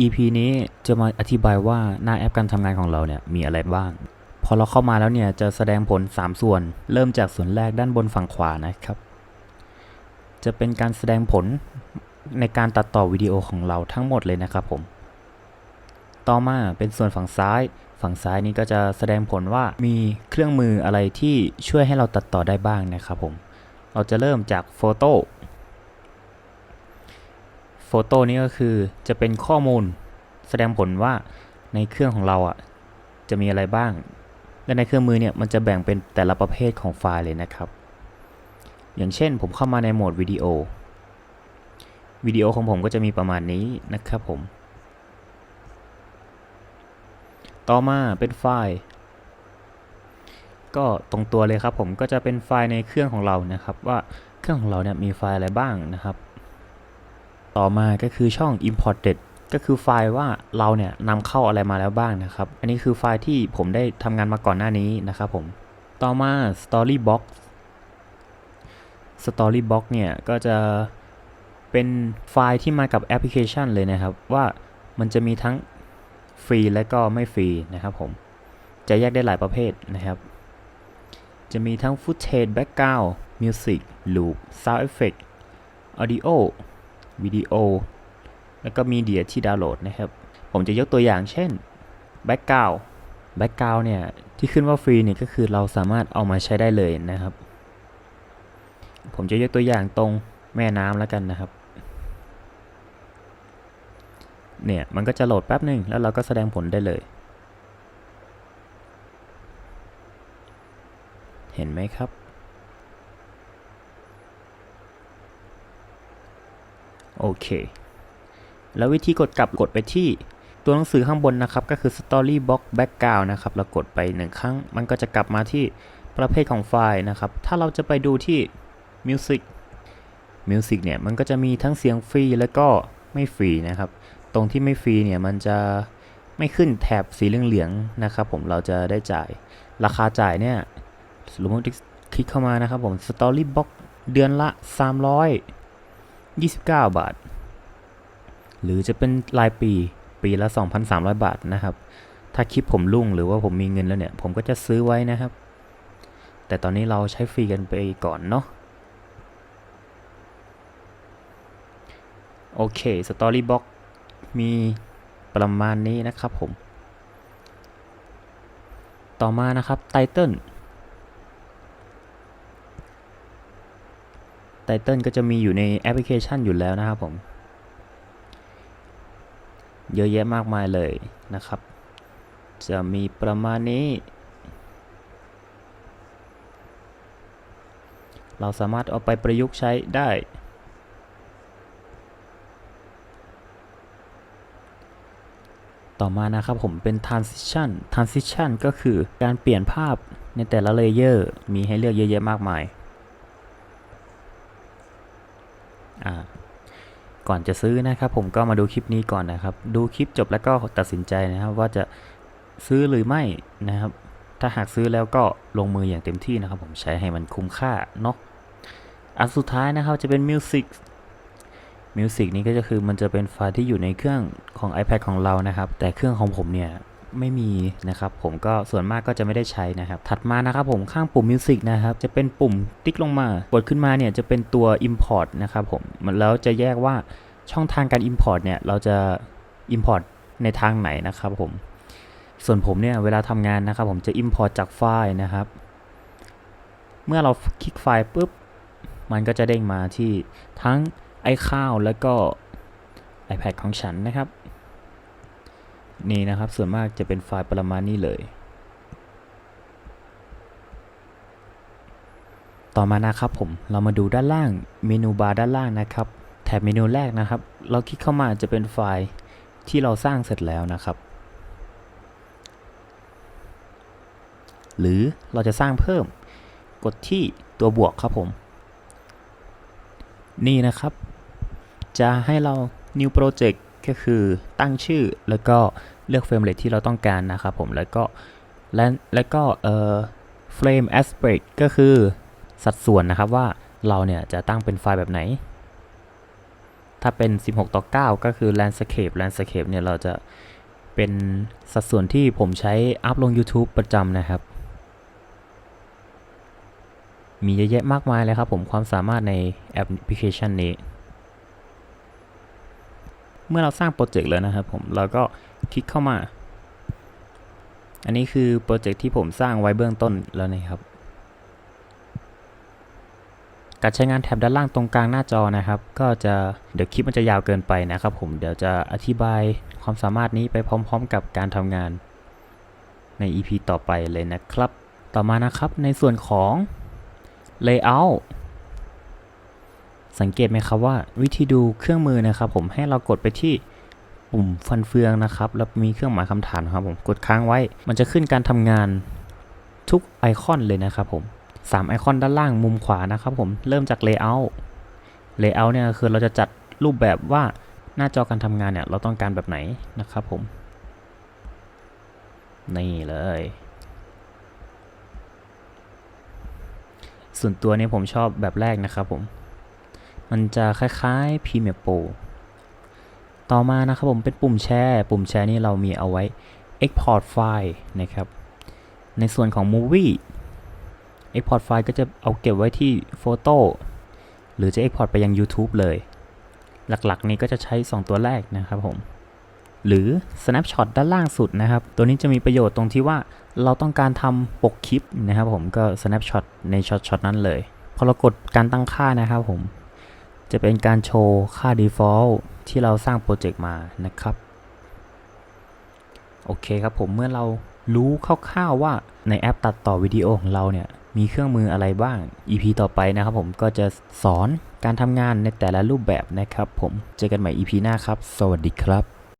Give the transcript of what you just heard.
EP นี้จะมาอธิบายว่าหน้าแอปการทำงานของเราเนี่ยมีอะไรบ้าง พอเราเข้ามาแล้วเนี่ยจะแสดงผล 3 ส่วน เริ่มจากส่วนแรกด้านบนฝั่งขวานะครับ จะเป็นการแสดงผลในการตัดต่อวิดีโอของเราทั้งหมดเลยนะครับผม ต่อมาเป็นส่วนฝั่งซ้าย ฝั่งซ้ายนี้ก็จะแสดงผลว่ามีเครื่องมืออะไรที่ช่วยให้เราตัดต่อได้บ้างนะครับผม เราจะเริ่มจากโฟโต้ โฟโต้นี้ก็คือจะเป็นข้อมูลแสดงผลว่าในเครื่องของเราอะจะมีอะไรบ้าง และในเครื่องมือเนี่ยมันจะแบ่งเป็นแต่ละประเภทของไฟล์เลยนะครับ อย่างเช่นผมเข้ามาในโหมดวิดีโอ วิดีโอของผมก็จะมีประมาณนี้นะครับผม ต่อมาเป็นไฟล์ ก็ตรงตัวเลยครับผมก็จะเป็นไฟล์ในเครื่องของเรานะครับ ว่าเครื่องของเราเนี่ยมีไฟล์อะไรบ้างนะครับ ต่อมาก็คือช่อง imported ก็คือไฟล์ว่าเราเนี่ยนำเข้าอะไรมาแล้วบ้างนะครับ อันนี้คือไฟล์ที่ผมได้ทำงานมาก่อนหน้านี้นะครับผม ต่อมา storybox storybox เนี่ยก็จะเป็นไฟล์ที่มากับแอปพลิเคชันเลยนะครับ ว่ามันจะมีทั้งฟรีและก็ไม่ฟรีนะครับผม จะแยกได้หลายประเภทนะครับ จะมีทั้ง footage background music loop sound effect audio วิดีโอ แล้วก็มีเดียที่ดาวน์โหลดนะครับ ผมจะยกตัวอย่างเช่น background background เนี่ย ที่ขึ้นว่าฟรีเนี่ยก็คือเราสามารถเอามาใช้ได้เลยนะครับ ผมจะยกตัวอย่างตรงแม่น้ำแล้วกันนะครับ เนี่ยมันก็จะโหลดแป๊บหนึ่งแล้วเราก็แสดงผลได้เลย เห็นไหมครับ โอเค แล้ววิธีกดกลับกดไปที่ตัวหนังสือข้างบนนะครับ ก็คือ Storybox Background นะครับเรากดไปหนึ่งครั้ง มันก็จะกลับมาที่ประเภทของไฟล์นะครับ ถ้าเราจะไปดูที่ Music Music เนี่ย มันก็จะมีทั้งเสียงฟรีแล้วก็ไม่ฟรีนะครับ ตรงที่ไม่ฟรีเนี่ย มันจะไม่ขึ้นแถบสีเหลืองๆนะครับ ผมเราจะได้จ่ายราคาจ่ายเนี่ยสมมติคลิกเข้ามานะครับผม Storybox เดือนละ 29 บาท หรือจะเป็นรายปีปีละ 2,300 บาทนะครับ ถ้าคลิปผมรุ่งหรือว่าผมมีเงินแล้วเนี่ย ผมก็จะซื้อไว้นะครับ แต่ตอนนี้เราใช้ฟรีกันไปก่อนเนาะโอเค Storybox มีประมาณนี้นะครับผม ต่อมานะครับ Title Title ก็จะมีอยู่ในแอปพลิเคชันอยู่แล้วนะครับผม เยอะแยะมากมายเลยนะครับ จะมีประมาณนี้ เราสามารถเอาไปประยุกต์ใช้ได้ ต่อมานะครับผมเป็น transition transition ก็คือการเปลี่ยนภาพในแต่ละเลเยอร์มีให้เลือกเยอะแยะมากมาย อ่า ก่อนจะซื้อนะครับผมก็มาดูคลิปนี้ก่อนนะครับ ดูคลิปจบแล้วก็ตัดสินใจนะครับ ว่าจะซื้อหรือไม่นะครับ ถ้าหากซื้อแล้วก็ลงมืออย่างเต็มที่นะครับ ผมใช้ให้มันคุ้มค่าเนาะอันสุดท้ายนะครับจะเป็น Music Music นี้ก็จะคือมันจะเป็นไฟล์ที่อยู่ในเครื่องของ iPad ของเรานะครับ แต่เครื่องของผมเนี่ย ไม่มีนะครับผมก็ส่วนมากก็จะไม่ได้ใช้นะครับถัดมานะครับผมข้างปุ่ม Music นะครับจะเป็นปุ่มติ๊กลงมากดขึ้นมาเนี่ยจะเป็นตัว Import นะครับผมแล้วจะแยกว่าช่องทางการ Import เนี่ยเราจะ Import ในทางไหนนะครับผมส่วนผมเนี่ยเวลาทำงานนะครับ ผมจะ Import จากไฟล์นะครับ เมื่อเราคลิกไฟล์ปุ๊บ มันก็จะเด้งมาที่ทั้ง iCloud แล้วก็ iPad ของฉันนะครับ นี่นะครับ ส่วนมากจะเป็นไฟล์ประมาณนี้เลย ต่อมานะครับผม เรามาดูด้านล่างเมนูบาร์ด้านล่างนะครับ แถบเมนูแรกนะครับ เราคลิกเข้ามาจะเป็นไฟล์ที่เราสร้างเสร็จแล้วนะครับ หรือเราจะสร้างเพิ่ม กดที่ตัวบวกครับผม นี่นะครับ จะให้เรา new project ก็คือตั้งชื่อแล้วก็เลือกเฟรมเรทที่เราต้องการนะครับผมแล้วก็และแล้วก็เอ่อ frame aspect ก็คือสัดส่วนนะครับว่าเราเนี่ยจะตั้งเป็นไฟล์แบบไหน ถ้าเป็น 16 ต่อ 9 ก็คือ landscape landscape เนี่ยเราจะเป็นสัดส่วนที่ผมใช้อัพลง YouTube ประจำนะครับ มีเยอะแยะมากมายเลยครับผมความสามารถในแอปพลิเคชันนี้ เมื่อเราสร้างโปรเจกต์แล้วนะครับผมเราก็คลิกเข้ามา อันนี้คือโปรเจกต์ที่ผมสร้างไว้เบื้องต้นแล้วนะครับการใช้งานแท็บด้านล่างตรงกลางหน้าจอนะครับ ก็จะเดี๋ยวคลิปมันจะยาวเกินไปนะครับผมเดี๋ยวจะอธิบายความสามารถนี้ไปพร้อม ๆ กับการทำงานใน EP ต่อไปเลยนะครับ ต่อมานะครับในส่วนของ Layout สังเกตไหมครับว่าวิธีดูเครื่องมือนะครับ ผมให้เรากดไปที่ปุ่มฟันเฟืองนะครับ แล้วมีเครื่องหมายคำถามครับผมกดค้างไว้ มันจะขึ้นการทำงานทุกไอคอนเลยนะครับผมสามไอคอนด้านล่างมุมขวานะครับผมเริ่มจาก Layout Layout เนี่ยคือเราจะจัดรูปแบบว่าหน้าจอการทำงานเนี่ยเราต้องการแบบไหนนะครับผม นี่เลย ส่วนตัวเนี่ยผมชอบแบบแรกนะครับผม มันจะคล้ายๆ Premiere Pro ต่อมานะครับผมเป็นปุ่มแชร์ ปุ่มแชร์นี่เรามีเอาไว้ Export ไฟล์นะครับ ในส่วนของ Movie Export ไฟล์ก็จะเอาเก็บไว้ที่โฟโต้หรือจะ Export ไปยัง YouTube เลย หลักๆ นี้ก็จะใช้ 2 ตัวแรกนะครับผม หรือ Snapshot ด้านล่างสุดนะครับ ตัวนี้จะมีประโยชน์ตรงที่ว่าเราต้องการทำปกคลิปนะครับผมก็ Snapshot ในช็อตช็อตนั้นเลย พอเรากดการตั้งค่านะครับผม จะเป็นการโชว์ค่า default ที่เราสร้างโปรเจกต์มานะครับ โอเคครับผมเมื่อเรารู้คร่าวๆว่าในแอปตัดต่อวิดีโอของเราเนี่ยมีเครื่องมืออะไรบ้าง EP ต่อไปนะครับผมก็จะสอนการทำงานในแต่ละรูปแบบนะครับผม เจอกันใหม่ EP หน้าครับ สวัสดีครับ